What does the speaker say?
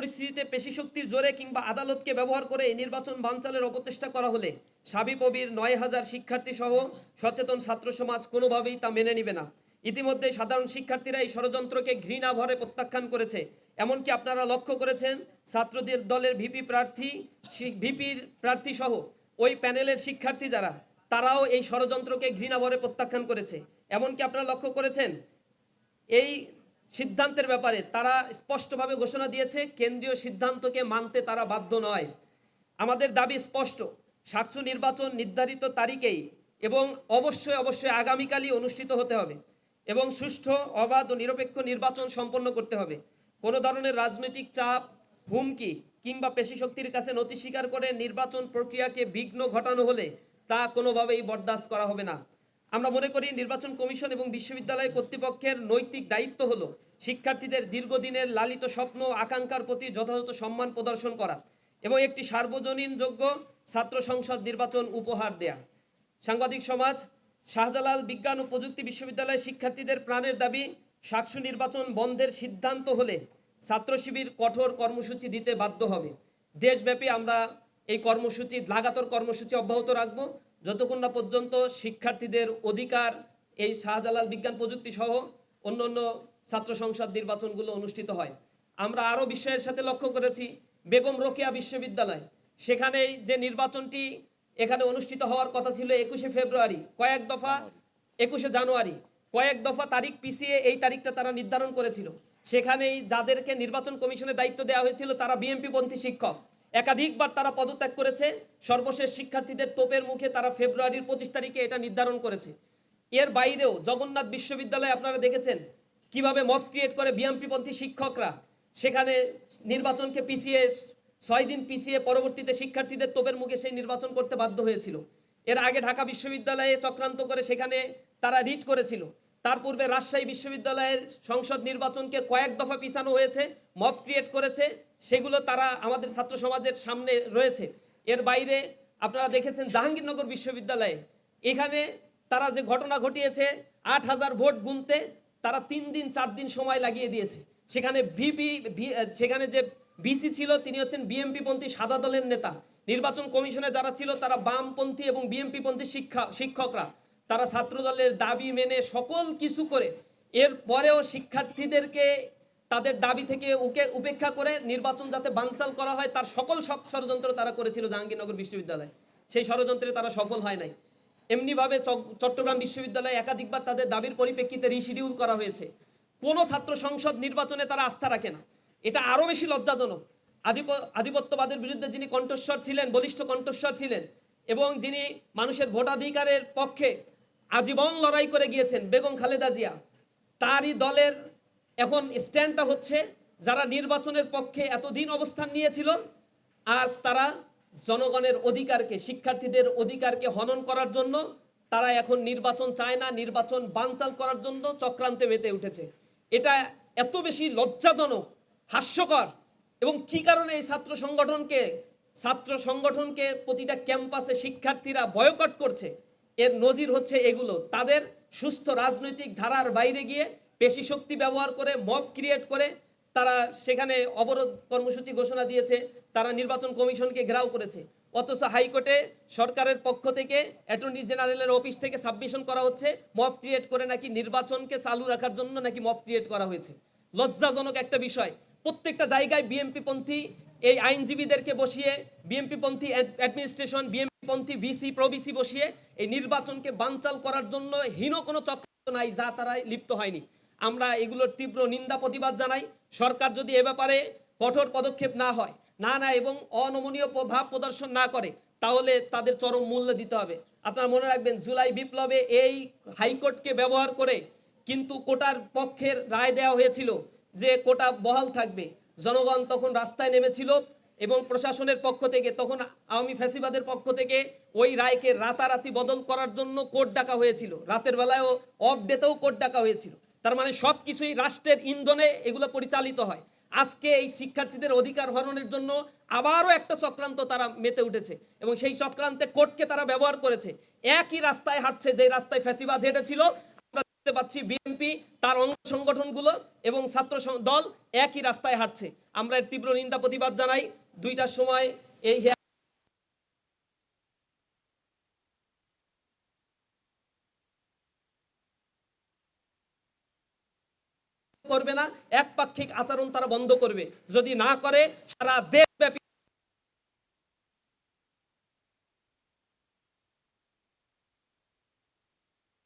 পরিস্থিতিতে পেশি শক্তির জোরে কিংবা আদালতকে ব্যবহার করে এই নির্বাচন বানচালের অপচেষ্টা করা হলে সাবিপবির নয় হাজার শিক্ষার্থী সহ সচেতন ছাত্র সমাজ কোনোভাবেই তা মেনে নিবে না। ইতিমধ্যে সাধারণ শিক্ষার্থীরা এই ষড়যন্ত্রকে ঘৃণা ভরে প্রত্যাখ্যান করেছে। এমনকি আপনারা লক্ষ্য করেছেন, ছাত্রদের দলের ভিপি প্রার্থী ভিপির প্রার্থী সহ ওই প্যানেলের শিক্ষার্থী যারা, তারাও এই ষড়যন্ত্রকে ঘৃণা ভরে প্রত্যাখ্যান করেছে। এমনকি আপনারা লক্ষ্য করেছেন, এই সিদ্ধান্তের ব্যাপারে তারা স্পষ্টভাবে ঘোষণা দিয়েছে, কেন্দ্রীয় সিদ্ধান্তকে মানতে তারা বাধ্য নয়। আমাদের দাবি স্পষ্ট, সাতশো নির্বাচন নির্ধারিত তারিখেই এবং অবশ্যই অবশ্যই আগামীকালই অনুষ্ঠিত হতে হবে এবং সুষ্ঠু, অবাধ ও নিরপেক্ষ নির্বাচন সম্পন্ন করতে হবে। কোনো ধরনের রাজনৈতিক চাপ, হুমকি কিংবা পেশি শক্তির কাছে নথি স্বীকার করে নির্বাচন প্রক্রিয়াকে বিঘ্ন ঘটানো হলে তা কোনোভাবেই বরদাস্ত করা হবে না। আমরা মনে করি নির্বাচন কমিশন এবং বিশ্ববিদ্যালয় কর্তৃপক্ষের নৈতিক দায়িত্ব হলো শিক্ষার্থীদের দীর্ঘদিনের লালিত স্বপ্ন, আকাঙ্ক্ষার প্রতি যথাযথ সম্মান প্রদর্শন করা এবং একটি সার্বজনীন যোগ্য ছাত্র সংসদ নির্বাচন উপহার দেয়া। সাংবাদিক সমাজ, শাহজালাল বিজ্ঞান ও প্রযুক্তি বিশ্ববিদ্যালয়ের শিক্ষার্থীদের প্রাণের দাবি সাকসু নির্বাচন বন্ধের সিদ্ধান্ত হলে ছাত্র শিবির কঠোর কর্মসূচি দিতে বাধ্য হবে। দেশব্যাপী আমরা এই কর্মসূচি, লাগাতার কর্মসূচি অব্যাহত রাখব। যতক্ষণ না পর্যন্ত শিক্ষার্থীদের অধিকার, এই শাহজালাল বিজ্ঞান প্রযুক্তি সহ অন্য অন্য ছাত্র সংসদ নির্বাচনগুলো অনুষ্ঠিত হয়। আমরা আরও বিষয়ের সাথে লক্ষ্য করেছি, বেগম রোকেয়া বিশ্ববিদ্যালয়। সেখানে যে নির্বাচনটি এখানে অনুষ্ঠিত হওয়ার কথা ছিল একুশে ফেব্রুয়ারি, কয়েক দফা একুশে জানুয়ারি, কয়েক দফা তারিখ পিছিয়ে এই তারিখটা তারা নির্ধারণ করেছিল। সেখানেই যাদেরকে নির্বাচন কমিশনের দায়িত্ব দেওয়া হয়েছিল তারা বিএনপি পন্থী শিক্ষক। একাধিকবার তারা পদত্যাগ করেছে। সর্বশেষ শিক্ষার্থীদের তোপের মুখে তারা ফেব্রুয়ারির পঁচিশ তারিখে এটা নির্ধারণ করেছে। এর বাইরেও জগন্নাথ বিশ্ববিদ্যালয়ে আপনারা দেখেছেন কীভাবে মত ক্রিয়েট করে বিএমপিপন্থী শিক্ষকরা। সেখানে নির্বাচনকে পিছিয়ে, ছয় দিন পিছিয়ে পরবর্তীতে শিক্ষার্থীদের তোপের মুখে সেই নির্বাচন করতে বাধ্য হয়েছিল। এর আগে ঢাকা বিশ্ববিদ্যালয়ে চক্রান্ত করে সেখানে তারা রিট করেছিল। তার পূর্বে রাজশাহী বিশ্ববিদ্যালয়ের সংসদ নির্বাচনকে কয়েক দফা পিছানো হয়েছে মব ক্রিয়েট করেছে। সেগুলো তারা আমাদের ছাত্র সমাজের সামনে রয়েছে। এর বাইরে আপনারা দেখেছেন জাহাঙ্গীরনগর বিশ্ববিদ্যালয়ে এখানে তারা যে ঘটনা ঘটিয়েছে, আট হাজার ভোট গুনতে তারা তিন দিন, চার দিন সময় লাগিয়ে দিয়েছে। সেখানে ভিপি সেখানে যে বিসি ছিল, তিনি হচ্ছেন বিএমপি পন্থী সাদা দলের নেতা। নির্বাচন কমিশনে যারা ছিল, তারা বামপন্থী এবং বিএমপি পন্থী শিক্ষা, শিক্ষকরা। তারা ছাত্র দলের দাবি মেনে সকল কিছু করে এর পরেও শিক্ষার্থীদেরকে তাদের দাবি থেকে উকে উপেক্ষা করে নির্বাচন যাতে বানচাল করা হয়, তার সকল ষড়যন্ত্র তারা করেছিল জাহাঙ্গীরনগর বিশ্ববিদ্যালয়। সেই ষড়যন্ত্রে তারা সফল হয় নাই। এমনিভাবে চট্টগ্রাম বিশ্ববিদ্যালয়ে একাধিকবার তাদের দাবির পরিপ্রেক্ষিতে রিশিডিউল করা হয়েছে। কোনো ছাত্র সংসদ নির্বাচনে তারা আস্থা রাখে না। এটা আরও বেশি লজ্জাজনক। আধিপ আধিপত্যবাদের বিরুদ্ধে যিনি কণ্ঠস্বর ছিলেন, বলিষ্ঠ কণ্ঠস্বর ছিলেন, এবং যিনি মানুষের ভোটাধিকারের পক্ষে আজীবন লড়াই করে গিয়েছেন, বেগম খালেদা জিয়া, তারই দলের এখন স্ট্যান্ডটা হচ্ছে যারা নির্বাচনের পক্ষে এতদিন অবস্থান নিয়েছিল, আজ তারা জনগণের অধিকারকে, শিক্ষার্থীদের অধিকারকে হনন করার জন্য তারা এখন নির্বাচন চায় না, নির্বাচন বানচাল করার জন্য চক্রান্তে মেতে উঠেছে। এটা এত বেশি লজ্জাজনক, হাস্যকর এবং কি কারণে এই ছাত্র সংগঠনকে ছাত্র সংগঠনকে প্রতিটা ক্যাম্পাসে শিক্ষার্থীরা বয়কট করছে? এর নজির হচ্ছে এগুলো। তাদের সুস্থ রাজনৈতিক ধারার বাইরে গিয়ে পেশি শক্তি ব্যবহার করে মব ক্রিয়েট করে, তারা সেখানে অবরোধ কর্মসূচি ঘোষণা দিয়েছে, তারা নির্বাচন কমিশনকে ঘেরাও করেছে। অথচ হাইকোর্টে সরকারের পক্ষ থেকে অ্যাটর্নি জেনারেলের অফিস থেকে সাবমিশন করা হচ্ছে মব ক্রিয়েট করে নাকি নির্বাচনকে চালু রাখার জন্য নাকি মব ক্রিয়েট করা হয়েছে। লজ্জাজনক একটা বিষয়, প্রত্যেকটা জায়গায় বিএমপি পন্থী, এই আইনজীবীদেরকে বসিয়ে বিএমপি পন্থী অ্যাডমিনিস্ট্রেশন বিএমপি পন্থী ভিসি প্রবিসি বসিয়ে, এই নির্বাচনকে বানচাল করার জন্য হীন কোনো চক্রান্ত নাই, যা তারা লিপ্ত হয়নি। আমরা এগুলোর তীব্র নিন্দা প্রতিবাদ জানাই। সরকার যদি এ ব্যাপারে কঠোর পদক্ষেপ না হয়, না না এবং অনমনীয় প- ভাব প্রদর্শন না করে, তাহলে তাদের চরম মূল্য দিতে হবে। আপনারা মনে রাখবেন, জুলাই বিপ্লবে এই হাইকোর্টকে ব্যবহার করে কিন্তু কোটার পক্ষের রায় দেওয়া হয়েছিল যে কোটা বহাল থাকবে। জনগণ তখন রাস্তায় নেমেছিল এবং প্রশাসনের পক্ষ থেকে, তখন আওয়ামী ফ্যাসিবাদের পক্ষ থেকে ওই রায়কে রাতারাতি বদল করার জন্য কোর্ট ডাকা হয়েছিল। রাতের বেলায়ও অফ ডেতেও কোর্ট ডাকা হয়েছিল। তার মানে সব কিছুই রাষ্ট্রের ইন্ধনে এগুলো পরিচালিত হয়। আজকে এই শিক্ষার্থীদের অধিকার হরণের জন্য আবারও একটা চক্রান্ত তারা মেতে উঠেছে এবং সেই চক্রান্তে কোর্টকে তারা ব্যবহার করেছে। একই রাস্তায় হাঁটছে, যে রাস্তায় ফ্যাসিবাদ হেঁটেছিল, আমরা দেখতে পাচ্ছি বিএনপি, তার অঙ্গ সংগঠনগুলো এবং ছাত্র দল একই রাস্তায় হাঁটছে। আমরা এর তীব্র নিন্দা, প্রতিবাদ জানাই। দুইটার সময় এই করবে না একপাক্ষিক আচরণ তারা বন্ধ করবে। যদি না করে সারা দেশ